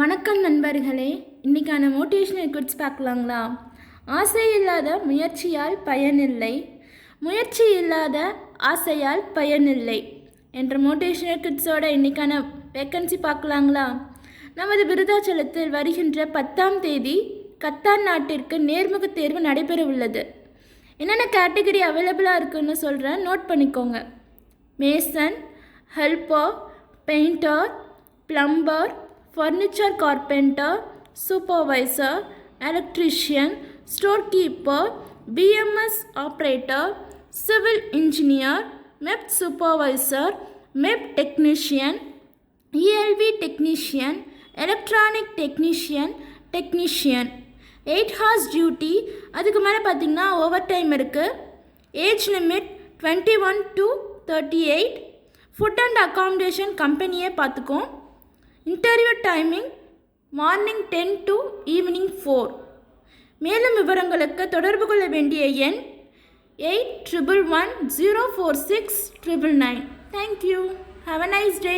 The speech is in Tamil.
வணக்கம் நண்பர்களே. இன்றைக்கான மோட்டிவேஷனல் குட்ஸ் பார்க்கலாங்களா? ஆசை இல்லாத முயற்சியால் பயனில்லை. முயற்சி இல்லாத ஆசையால் பயனில்லை என்ற மோட்டிவேஷனல் குட்ஸோட இன்றைக்கான வேக்கன்சி பார்க்கலாங்களா? நமது விருதாச்சலத்தில் வருகின்ற பத்தாம் தேதி கத்தார் நாட்டிற்கு நேர்முக தேர்வு நடைபெற உள்ளது என்னென்ன கேட்டகரி அவைலபிளாக இருக்குன்னு சொல்கிறேன் நோட் பண்ணிக்கோங்க. Mason helper painter plumber furniture carpenter supervisor electrician store keeper BMS operator civil engineer MEP supervisor MEP technician ELV technician electronic technician technician eight hours duty அதுக்கு மேலே பார்த்தீங்கன்னா ஓவர் டைம் இருக்குது age limit twenty one to thirty eight food and accommodation கம்பெனியே பார்த்துக்கும் interview timing morning ten to evening four. மேலும் விவரங்களுக்கு தொடர்பு கொள்ள வேண்டிய எண் eight triple one zero four six triple nine. Thank you have a nice day